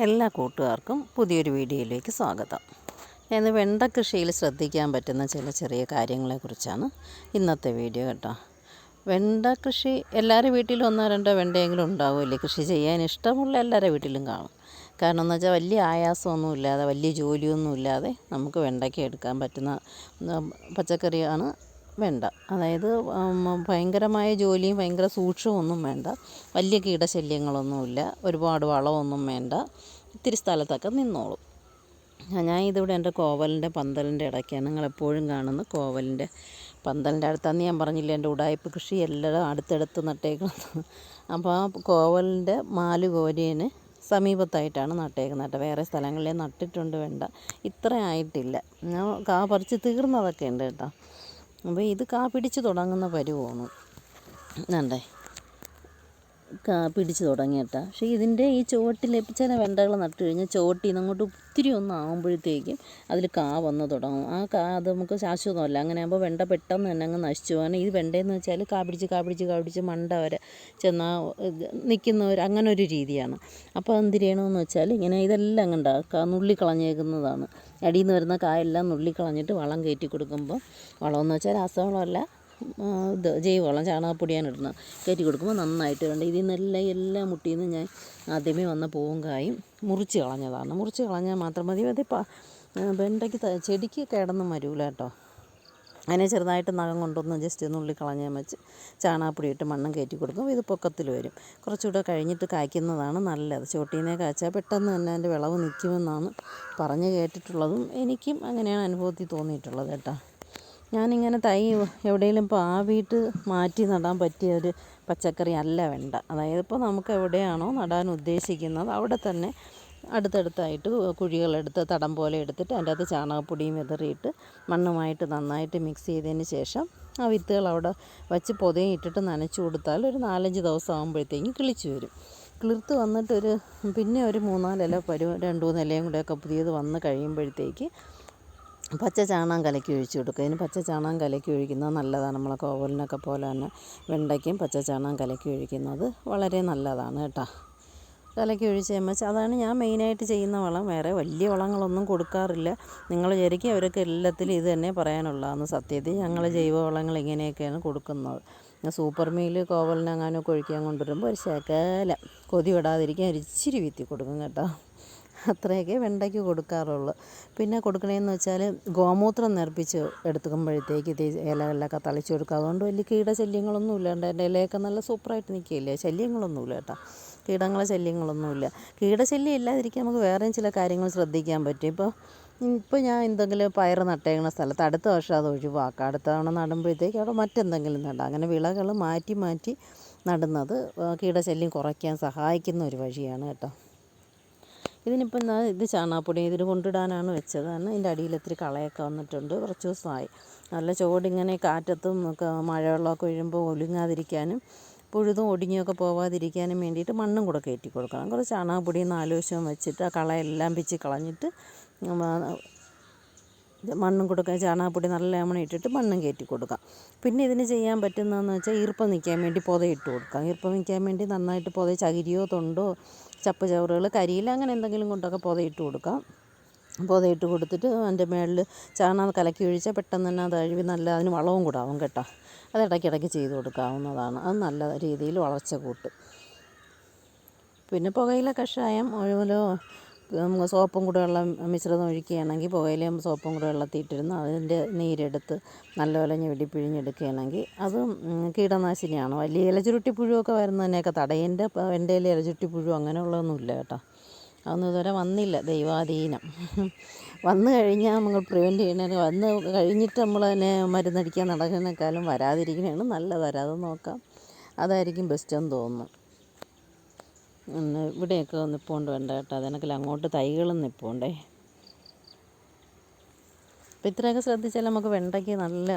എല്ലാ കൂട്ടുകാർക്കും പുതിയൊരു വീഡിയോയിലേക്ക് സ്വാഗതം. ഇന്ന് വെണ്ട കൃഷിയിൽ ശ്രദ്ധിക്കാൻ പറ്റുന്ന ചില ചെറിയ കാര്യങ്ങളെക്കുറിച്ചാണ് ഇന്നത്തെ വീഡിയോ കേട്ടോ. വെണ്ട കൃഷി എല്ലാവരുടെ വീട്ടിലും ഒന്നോ രണ്ടോ വെണ്ടയെങ്കിലും ഉണ്ടാവുമല്ലേ? കൃഷി ചെയ്യാൻ ഇഷ്ടമുള്ള എല്ലാവരുടെ വീട്ടിലും കാണും. കാരണം എന്ന് വെച്ചാൽ വലിയ ആയാസമൊന്നും ഇല്ലാതെ വലിയ ജോലിയൊന്നും ഇല്ലാതെ നമുക്ക് വെണ്ടയ്ക്ക എടുക്കാൻ പറ്റുന്ന പച്ചക്കറിയാണ് വെണ്ട. അതായത് ഭയങ്കരമായ ജോലിയും ഭയങ്കര സൂക്ഷ്മമൊന്നും വേണ്ട. വലിയ കീടശല്യങ്ങളൊന്നുമില്ല. ഒരുപാട് വളമൊന്നും വേണ്ട. ഇത്തിരി സ്ഥലത്തൊക്കെ നിന്നോളും. ഞാൻ ഇതിവിടെ എന്റെ കോവലിന്റെ പന്തലിന്റെ ഇടയ്ക്കാണ്. നിങ്ങൾ എപ്പോഴും കാണുന്ന കോവലിന്റെ പന്തലിന്റെ അടുത്താന്ന് ഞാൻ പറഞ്ഞില്ല എന്റെ ഉടായ്പ കൃഷി എല്ലാം അടുത്തടുത്ത് നട്ടേക്കുന്നത്. അപ്പോൾ ആ കോവലിന്റെ മാൽ സമീപത്തായിട്ടാണ് നട്ടേക്കുന്നത്. കേട്ടോ വേറെ സ്ഥലങ്ങളിൽ നട്ടിട്ടുണ്ട് വേണ്ട. ഇത്ര ആയിട്ടില്ല. ഞാൻ കാ പറിച്ച് തീർന്നതൊക്കെ ഉണ്ട് കേട്ടോ. അപ്പോൾ ഇത് കാ പിടിച്ച് തുടങ്ങുന്ന പരുവമാണ് വേണ്ടേ പിടിച്ച് തുടങ്ങിയിട്ടാ. പക്ഷേ ഇതിന്റെ ഈ ചുവട്ടിൽ ചില വെണ്ടകൾ നട്ടു കഴിഞ്ഞാൽ ചുവട്ടിൽ നിന്ന് അങ്ങോട്ട് ഒത്തിരി ഒന്ന് ആകുമ്പോഴത്തേക്കും അതിൽ കാ വന്ന് തുടങ്ങും. ആ കാ അത് നമുക്ക് ശാശ്വതമല്ല. അങ്ങനെ ആകുമ്പോൾ വെണ്ട പെട്ടെന്ന് തന്നെ അങ്ങ് നശിച്ചു പോകാൻ ഈ വെണ്ടയെന്ന് വെച്ചാൽ കാ പിടിച്ച് കാ പിടിച്ച് കാ പിടിച്ച് മണ്ട വരെ ചെന്നാൽ ഒരു അങ്ങനെ ഒരു രീതിയാണ്. അപ്പോൾ എന്ത് ചെയ്യണമെന്ന് വെച്ചാൽ ഇങ്ങനെ ഇതെല്ലാം കണ്ട കാ നുള്ളി കളഞ്ഞേക്കുന്നതാണ്. അടിയിൽ നിന്ന് വരുന്ന കായെല്ലാം നുള്ളി കളഞ്ഞിട്ട് വളം കയറ്റി കൊടുക്കുമ്പോൾ വളമെന്ന് വെച്ചാൽ രാസവളമല്ല ഇത് ജൈവവളം ചാണകപ്പൊടിയാണ് ഇടുന്നത് കയറ്റി കൊടുക്കുമ്പോൾ നന്നായിട്ട് വേണ്ട ഇതിൽ നിന്നെല്ലാം എല്ലാ മുട്ടിയിൽ നിന്ന് ഞാൻ ആദ്യമേ വന്ന പൂവും കായും മുറിച്ച് കളഞ്ഞതാണ്. മുറിച്ച് കളഞ്ഞാൽ മാത്രം മതി. അത് വെണ്ടയ്ക്ക് ചെടിക്ക് കേടൊന്നും വരില്ല കേട്ടോ. അതിനെ ചെറുതായിട്ട് നഖം കൊണ്ടൊന്ന് ജസ്റ്റ് ഒന്ന് ഉള്ളി കളഞ്ഞാൽ വെച്ച് ചാണകപ്പൊടി ഇട്ട് മണ്ണും കയറ്റി കൊടുക്കും. ഇത് പൊക്കത്തിൽ വരും. കുറച്ചുകൂടെ കഴിഞ്ഞിട്ട് കായ്ക്കുന്നതാണ് നല്ലത്. ചോട്ടീനെ കായ്ച്ചാൽ പെട്ടെന്ന് തന്നെ അതിന്റെ വിളവ് നിൽക്കുമെന്നാണ് പറഞ്ഞ് കേട്ടിട്ടുള്ളതും എനിക്കും അങ്ങനെയാണ് അനുഭവത്തിൽ തോന്നിയിട്ടുള്ളത് കേട്ടോ. ഞാനിങ്ങനെ തൈ എവിടെയെങ്കിലും ഇപ്പോൾ ആവിയിട്ട് മാറ്റി നടാൻ പറ്റിയ ഒരു പച്ചക്കറി അല്ല വേണ്ട. അതായത് ഇപ്പോൾ നമുക്ക് എവിടെയാണോ നടാൻ ഉദ്ദേശിക്കുന്നത് അവിടെ തന്നെ അടുത്തടുത്തായിട്ട് കുഴികളെടുത്ത് തടം പോലെ എടുത്തിട്ട് അതിന്റെ അകത്ത് ചാണകപ്പൊടിയും വിതറിയിട്ട് മണ്ണുമായിട്ട് നന്നായിട്ട് മിക്സ് ചെയ്തതിന് ശേഷം ആ വിത്തുകൾ അവിടെ വച്ച് പൊതയും ഇട്ടിട്ട് നനച്ചു കൊടുത്താൽ ഒരു നാലഞ്ച് ദിവസം ആകുമ്പോഴത്തേക്കും കിളിച്ചു വരും. കിളിർത്ത് വന്നിട്ടൊരു പിന്നെ ഒരു മൂന്നാലില പരു രണ്ട് മൂന്നിലയും കൂടെയൊക്കെ പുതിയത് വന്ന് കഴിയുമ്പോഴത്തേക്ക് പച്ച ചാണകം കലക്കി ഒഴിച്ചു കൊടുക്കുക. അതിന് പച്ച ചാണകം കലക്കി ഒഴിക്കുന്നത് നല്ലതാണ്. നമ്മളെ കോവലിനൊക്കെ പോലെ തന്നെ വെണ്ടയ്ക്കും പച്ച ചാണകം കലക്കി ഒഴിക്കുന്നത് വളരെ നല്ലതാണ് കേട്ടോ. കലക്കി ഒഴിച്ച് കഴിയുമ്പോൾ അതാണ് ഞാൻ മെയിനായിട്ട് ചെയ്യുന്ന വളം. വേറെ വലിയ വളങ്ങളൊന്നും കൊടുക്കാറില്ല. നിങ്ങൾ വിചാരിക്കും അവരൊക്കെ എല്ലാത്തിലും ഇത് തന്നെ പറയാനുള്ളതാണ്. സത്യത്തിൽ ഞങ്ങൾ ജൈവ വളങ്ങൾ ഇങ്ങനെയൊക്കെയാണ് കൊടുക്കുന്നത്. സൂപ്പർ മീൽ കോവലിനെങ്ങാനൊക്കെ ഒഴിക്കാൻ കൊണ്ടുവരുമ്പോൾ ഒരു ശകലം കൊതി വിടാതിരിക്കാൻ ഒരു ഇച്ചിരി വീത്തി കൊടുക്കും കേട്ടോ. അത്രയൊക്കെ വെണ്ടയ്ക്ക് കൊടുക്കാറുള്ളൂ. പിന്നെ കൊടുക്കണേന്ന് വെച്ചാൽ ഗോമൂത്രം നിറപ്പിച്ച് എടുക്കുമ്പോഴത്തേക്ക് ഇത് ഇലകളിലൊക്കെ തളിച്ച് കൊടുക്കുക അതുകൊണ്ട് വലിയ കീടശല്യങ്ങളൊന്നും ഇല്ലാണ്ട് എന്റെ ഇലയൊക്കെ നല്ല സൂപ്പറായിട്ട് നിൽക്കുകയില്ലേ? ശല്യങ്ങളൊന്നുമില്ല കേട്ടോ. കീടങ്ങളെ ശല്യങ്ങളൊന്നുമില്ല കീടശല്യം ഇല്ലാതിരിക്കാൻ നമുക്ക് വേറെയും ചില കാര്യങ്ങൾ ശ്രദ്ധിക്കാൻ പറ്റും. ഇപ്പോൾ ഇപ്പോൾ ഞാൻ എന്തെങ്കിലും പയർ നട്ടേക്കുന്ന സ്ഥലത്ത് അടുത്ത വർഷം അത് ഒഴിവാക്കാം. അടുത്ത തവണ നടുമ്പോഴത്തേക്ക് അവിടെ മറ്റെന്തെങ്കിലും നടാം. അങ്ങനെ വിളകൾ മാറ്റി മാറ്റി നടുന്നത് കീടശല്യം കുറയ്ക്കാൻ സഹായിക്കുന്ന ഒരു വഴിയാണ് കേട്ടോ. ഇതിനിപ്പോൾ എന്താ ഇത് ചാണകപ്പൊടി ഇതിന് കൊണ്ടിടാനാണ് വെച്ചത് കാരണം ഇതിന്റെ അടിയിൽ ഇത്തിരി കളയൊക്കെ വന്നിട്ടുണ്ട്. കുറച്ച് ദിവസമായി. നല്ല ചുവടിങ്ങനെ കാറ്റത്തും ഒക്കെ മഴവെള്ളമൊക്കെ വീഴുമ്പോൾ ഒലുങ്ങാതിരിക്കാനും പുഴുതും ഒടിഞ്ഞൊക്കെ പോവാതിരിക്കാനും വേണ്ടിയിട്ട് മണ്ണും കൂടെ കയറ്റി കൊടുക്കണം. കുറച്ച് ചാണകപ്പൊടി നാല് വെച്ചിട്ട് ആ കളയെല്ലാം പിച്ച് കളഞ്ഞിട്ട് മണ്ണും കൊടുക്കുക ചാണകപ്പൊടി നല്ല മണം ഇട്ടിട്ട് മണ്ണും കയറ്റി കൊടുക്കാം. പിന്നെ ഇതിന് ചെയ്യാൻ പറ്റുന്നതെന്ന് വെച്ചാൽ ഈർപ്പം നിൽക്കാൻ വേണ്ടി പുതയിട്ട് കൊടുക്കാം. ഈർപ്പം നിൽക്കാൻ വേണ്ടി നന്നായിട്ട് പുത ചകിരിയോ തൊണ്ടോ ചപ്പ് ചവറുകൾ കരിയില അങ്ങനെ എന്തെങ്കിലും കൊണ്ടൊക്കെ പുതയിട്ട് കൊടുക്കാം. പുതയിട്ട് കൊടുത്തിട്ട് അതിന്റെ മേളിൽ ചാണകം കലക്കി ഒഴിച്ചാൽ പെട്ടെന്ന് തന്നെ അത് അഴുവി നല്ല അതിന് വളവും കൂടാവും കേട്ടോ. അത് ഇടയ്ക്കിടയ്ക്ക് ചെയ്ത് കൊടുക്കാവുന്നതാണ്. അത് നല്ല രീതിയിൽ വളർച്ച കൂട്ടും. പിന്നെ പുകയില കഷായം നമുക്ക് സോപ്പും കൂടെ വെള്ളം മിശ്രിതം ഒഴിക്കുകയാണെങ്കിൽ പുകയിലയും സോപ്പും കൂടെ വെള്ളത്തിയിട്ടിരുന്ന് അതിന്റെ നീരെടുത്ത് നല്ലപോലെ ഞെടി പിഴിഞ്ഞെടുക്കുകയാണെങ്കിൽ അതും കീടനാശിനിയാണ്. വലിയ ഇലചുരുട്ടി പുഴുവൊക്കെ വരുന്നതിനെയൊക്കെ തടയും എന്റെ ഇലചുരുട്ടി പുഴു അങ്ങനെയുള്ളതൊന്നും ഇല്ല കേട്ടോ. അതൊന്നും ഇതുവരെ വന്നില്ല ദൈവാധീനം. വന്നു കഴിഞ്ഞാൽ നമ്മൾ പ്രിവെന്റ് ചെയ്യണേന് വന്ന് കഴിഞ്ഞിട്ട് നമ്മൾ അതിനെ മരുന്നടിക്കാൻ നടക്കുന്നേക്കാളും വരാതിരിക്കണതാണ് നല്ലത്. വരാതെ നോക്കാം. അതായിരിക്കും ബെസ്റ്റെന്ന് തോന്നുന്നു. ഒന്ന് ഇവിടെയൊക്കെ നിൽപ്പുണ്ട് വേണ്ട കേട്ടോ. അതിനൊക്കെ അങ്ങോട്ട് തൈകളും നിൽപ്പുണ്ടേ അപ്പം ഇത്രയൊക്കെ ശ്രദ്ധിച്ചാൽ നമുക്ക് വെണ്ടയ്ക്ക് നല്ല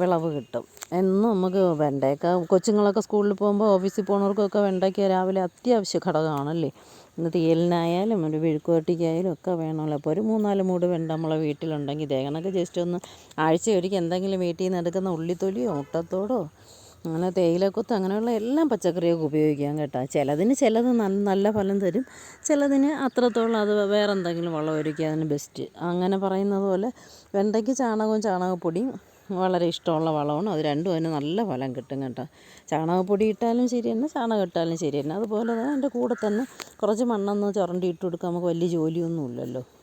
വിളവ് കിട്ടും. എന്നും നമുക്ക് വെണ്ടയ്ക്ക കൊച്ചുങ്ങളൊക്കെ സ്കൂളിൽ പോകുമ്പോൾ ഓഫീസിൽ പോകുന്നവർക്കൊക്കെ വെണ്ടയ്ക്ക രാവിലെ അത്യാവശ്യ ഘടകമാണല്ലേ. ഇന്ന് തീയലിനായാലും ഒരു വിഴുക്കുവട്ടിക്കായാലും ഒക്കെ വേണമല്ലോ. അപ്പോൾ ഒരു മൂന്നാൽ മൂട് വെണ്ട നമ്മളെ വീട്ടിലുണ്ടെങ്കിൽ ഇതേ കണക്ക് ജസ്റ്റ് ഒന്ന് ആഴ്ച ഒരിക്കൽ എന്തെങ്കിലും വീട്ടിൽ നിന്ന് എടുക്കുന്ന ഉള്ളിത്തൊലിയോ മുട്ടത്തോടോ അങ്ങനെ തേയിലക്കൊത്ത് അങ്ങനെയുള്ള എല്ലാം പച്ചക്കറിയൊക്കെ ഉപയോഗിക്കാം കേട്ടോ. ചിലതിന് ചിലത് നല്ല നല്ല ഫലം തരും. ചിലതിന് അത്രത്തോളം അത് വേറെ എന്തെങ്കിലും വളം ഒരുക്കി അതിന് ബെസ്റ്റ് അങ്ങനെ പറയുന്നത് പോലെ വെണ്ടയ്ക്ക് ചാണകവും ചാണകപ്പൊടിയും വളരെ ഇഷ്ടമുള്ള വളമാണ്. അത് രണ്ടും അതിന് നല്ല ഫലം കിട്ടും കേട്ടോ. ചാണകപ്പൊടി ഇട്ടാലും ശരി തന്നെ ചാണകം ഇട്ടാലും ശരി തന്നെ. അതുപോലെ തന്നെ അതിന്റെ കൂടെ തന്നെ കുറച്ച് മണ്ണൊന്ന് ചുരണ്ടി ഇട്ട് കൊടുക്കുക നമുക്ക് വലിയ ജോലിയൊന്നും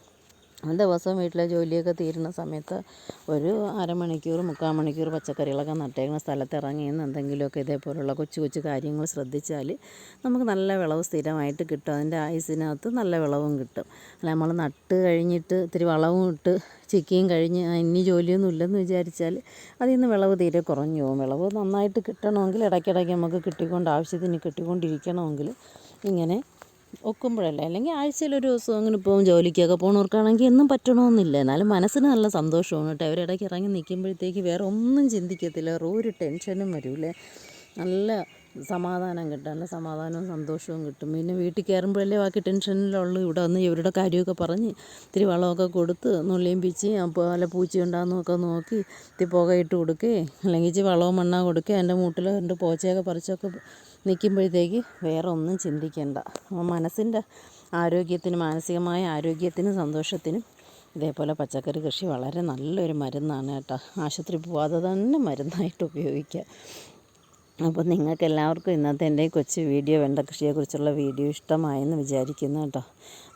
ഇല്ലല്ലോ ദിവസം വീട്ടിലെ ജോലിയൊക്കെ തീരുന്ന സമയത്ത് ഒരു അരമണിക്കൂർ മുക്കാൽ മണിക്കൂർ പച്ചക്കറികളൊക്കെ നട്ടേക്കുന്ന സ്ഥലത്ത് ഇറങ്ങി നിന്ന് എന്തെങ്കിലുമൊക്കെ ഇതേപോലുള്ള കൊച്ചു കൊച്ചു കാര്യങ്ങൾ ശ്രദ്ധിച്ചാൽ നമുക്ക് നല്ല വിളവ് സ്ഥിരമായിട്ട് കിട്ടും. അതിന്റെ ആയുസിനകത്ത് നല്ല വിളവും കിട്ടും. അല്ല നമ്മൾ നട്ട് കഴിഞ്ഞിട്ട് ഇത്തിരി വളവും ഇട്ട് ചിക്കിയും കഴിഞ്ഞ് ഇനി ജോലിയൊന്നും ഇല്ലെന്ന് വിചാരിച്ചാൽ അതിൽ നിന്ന് വിളവ് തീരെ കുറഞ്ഞു പോകും. വിളവ് നന്നായിട്ട് കിട്ടണമെങ്കിൽ ഇടയ്ക്കിടയ്ക്ക് നമുക്ക് കിട്ടിക്കൊണ്ട് ആവശ്യത്തിന് കിട്ടിക്കൊണ്ടിരിക്കണമെങ്കിൽ ഇങ്ങനെ ഒക്കുമ്പോഴല്ലേ? അല്ലെങ്കിൽ ആഴ്ചയിൽ ഒരു ദിവസം അങ്ങനെ പോകും ജോലിക്കൊക്കെ പോകുന്നവർക്കാണെങ്കിൽ എന്നും പറ്റണമെന്നില്ല എന്നാലും മനസ്സിന് നല്ല സന്തോഷമാണ് കേട്ടോ. അവരിടയ്ക്ക് ഇറങ്ങി നിൽക്കുമ്പോഴത്തേക്ക് വേറെ ഒന്നും ചിന്തിക്കത്തില്ല. ഒരു ടെൻഷനും വരില്ലേ? നല്ല സമാധാനം കിട്ടും നല്ല സമാധാനവും സന്തോഷവും കിട്ടും. പിന്നെ വീട്ടിൽ കയറുമ്പോഴല്ലേ ബാക്കി ടെൻഷനിലുള്ളൂ. ഇവിടെ വന്ന് ഇവരുടെ കാര്യമൊക്കെ പറഞ്ഞ് ഇത്തിരി വളമൊക്കെ കൊടുത്ത് നുള്ളിയും പിച്ച് നല്ല പൂച്ചയുണ്ടാകുന്നൊക്കെ നോക്കി ഇത്തിരി പുകയിട്ട് കൊടുക്കേ. അല്ലെങ്കിൽ ഇച്ചിരി വളവും മണ്ണാ കൊടുക്കേ. എന്റെ മൂട്ടിൽ രണ്ട് പോച്ചയൊക്കെ പറിച്ചൊക്കെ നിൽക്കുമ്പോഴത്തേക്ക് വേറെ ഒന്നും ചിന്തിക്കേണ്ട. മനസ്സിന്റെ ആരോഗ്യത്തിന് മാനസികമായ ആരോഗ്യത്തിനും സന്തോഷത്തിനും ഇതേപോലെ പച്ചക്കറി കൃഷി വളരെ നല്ലൊരു മരുന്നാണ് കേട്ടോ. ആശുപത്രി പോവാതെ തന്നെ മരുന്നായിട്ട് ഉപയോഗിക്കുക അപ്പോൾ നിങ്ങൾക്ക് എല്ലാവർക്കും ഇന്നത്തെ എന്റെ കൊച്ചു വീഡിയോ വെണ്ട കൃഷിയെക്കുറിച്ചുള്ള വീഡിയോ ഇഷ്ടമായെന്ന് വിചാരിക്കുന്നു കേട്ടോ.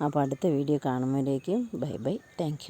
അപ്പോൾ അടുത്ത വീഡിയോ കാണുമ്പോഴേക്കും ബൈ ബൈ. താങ്ക്